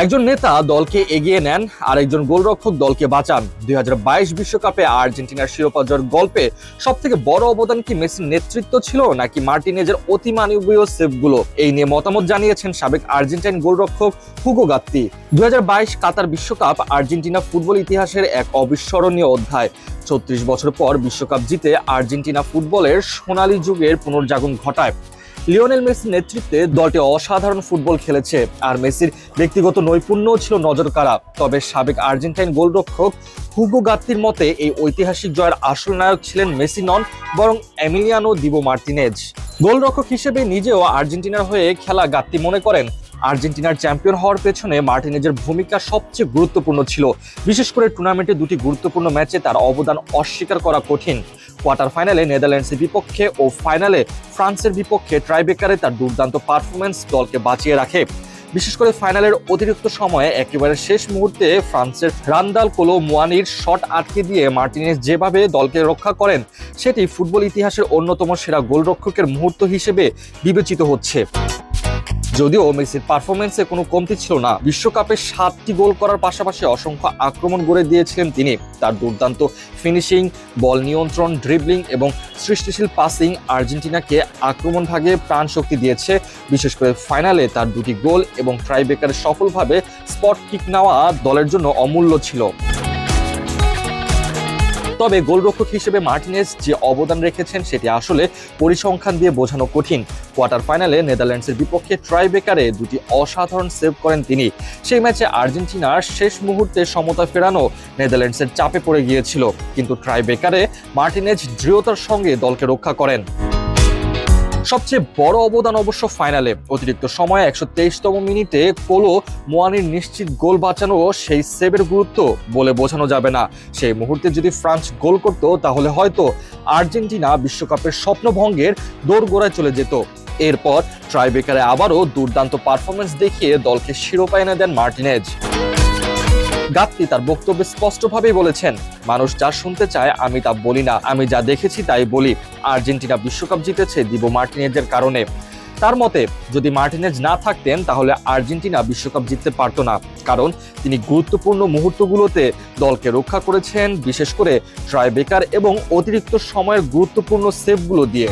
একজন নেতা দলকে এগিয়ে নেন আর একজন গোলরক্ষক দলকে বাঁচান। দুই বিশ্বকাপে আর্জেন্টিনার শিরোপা জয়ের গল্পে সব থেকে বড় অবদান কি মেসির নেতৃত্ব ছিল, নাকি মার্টিনেজের অতিমানবীয় সেভগুলো এই নিয়ে মতামত জানিয়েছেন সাবেক আর্জেন্টাইন গোলরক্ষক হুগো গাত্তি। দুই হাজার বাইশ কাতার বিশ্বকাপ আর্জেন্টিনা ফুটবল ইতিহাসের এক অবিস্মরণীয় অধ্যায়। ছত্রিশ বছর পর বিশ্বকাপ জিতে আর্জেন্টিনা ফুটবলের সোনালী যুগের পুনর্জাগরণ ঘটায়। লিওনেল মেসির নেতৃত্বে দলটি অসাধারণ ফুটবল খেলেছে। আর মেসির ব্যক্তিগত নৈপুণ্যও ছিল নজর কাড়া তবে সাবেক আর্জেন্টাইন গোলরক্ষক হুগো গাত্তির মতে এই ঐতিহাসিক জয়ের আসল নায়ক ছিলেন মেসি নন, বরং এমিলিয়ানো দিবো মার্টিনেজ গোলরক্ষক হিসেবে নিজেও আর্জেন্টিনার হয়ে খেলা গাত্তি মনে করেন। আর্জেন্টিনার চ্যাম্পিয়ন হওয়ার পেছনে মার্টিনেজের ভূমিকা সবচেয়ে গুরুত্বপূর্ণ ছিল। বিশেষ করে টুর্নামেন্টে দুটি গুরুত্বপূর্ণ ম্যাচে তার অবদান অস্বীকার করা কঠিন। কোয়ার্টার ফাইনালে নেদারল্যান্ডসের বিপক্ষে ও ফাইনালে ফ্রান্সের বিপক্ষে ট্রাইবেকারে তার দুর্দান্ত পারফরমেন্স দলকে বাঁচিয়ে রাখে। বিশেষ করে ফাইনালের অতিরিক্ত সময়ে একেবারে শেষ মুহূর্তে ফ্রান্সের রান্দাল কোলো মুয়ানির শট আটকে দিয়ে মার্টিনেজ যেভাবে দলকে রক্ষা করেন, সেটি ফুটবল ইতিহাসের অন্যতম সেরা গোলরক্ষকের মুহূর্ত হিসেবে বিবেচিত হচ্ছে। যদিও মেসির পারফরমেন্সে কোনো কমতি ছিল না, বিশ্বকাপে সাতটি গোল করার পাশাপাশি অসংখ্য আক্রমণ গড়ে দিয়েছিলেন তিনি। তার দুর্দান্ত ফিনিশিং, বল নিয়ন্ত্রণ ড্রিবলিং এবং সৃষ্টিশীল পাসিং আর্জেন্টিনাকে আক্রমণ ভাগে প্রাণ শক্তি দিয়েছে। বিশেষ করে ফাইনালে তার দুটি গোল এবং ট্রাইবেকারে সফলভাবে স্পট কিক নেওয়া দলের জন্য অমূল্য ছিল। তবে গোলরক্ষক হিসেবে মার্টিনেস যে অবদান রেখেছেন সেটি আসলে পরিসংখ্যান দিয়ে বোঝানো কঠিন। কোয়ার্টার ফাইনালে নেদারল্যান্ডসের বিপক্ষে ট্রাইবেকারে দুটি অসাধারণ সেভ করেন তিনি। সেই ম্যাচে আর্জেন্টিনার শেষ মুহূর্তে সমতা ফেরানো নেদারল্যান্ডসের চাপে পড়ে গিয়েছিল। কিন্তু ট্রাইবেকারে মার্টিনেজ দৃঢ়তার সঙ্গে দলকে রক্ষা করেন। সবচেয়ে বড় অবদান অবশ্য ফাইনালে। অতিরিক্ত সময়ে একশো তেইশতম মিনিটে কোলো মোয়ানির নিশ্চিত গোল বাঁচানো সেই সেভের গুরুত্ব বলে বোঝানো যাবে না। সেই মুহূর্তে যদি ফ্রান্স গোল করতো, তাহলে হয়তো আর্জেন্টিনা বিশ্বকাপের স্বপ্নভঙ্গের দোরগোড়ায় চলে যেত। এরপর ট্রাইবেকারে আবারও দুর্দান্ত পারফরমেন্স দেখিয়ে দলকে শিরোপা এনে দেন মার্টিনেজ। গাত্তি তার বক্তব্যে স্পষ্টভাবেই বলেছেন, মানুষ যা শুনতে চায় আমি তা বলি না, আমি যা দেখেছি তাই বলি। আর্জেন্টিনা বিশ্বকাপ জিতেছে দিবো মার্টিনেজের কারণে। তার মতে, যদি মার্টিনেজ না থাকতেন, তাহলে আর্জেন্টিনা বিশ্বকাপ জিততে পারতো না। কারণ, তিনি গুরুত্বপূর্ণ মুহূর্তগুলোতে দলকে রক্ষা করেছেন, বিশেষ করে ট্রাইবেকার এবং অতিরিক্ত সময়ের গুরুত্বপূর্ণ সেভগুলো দিয়ে।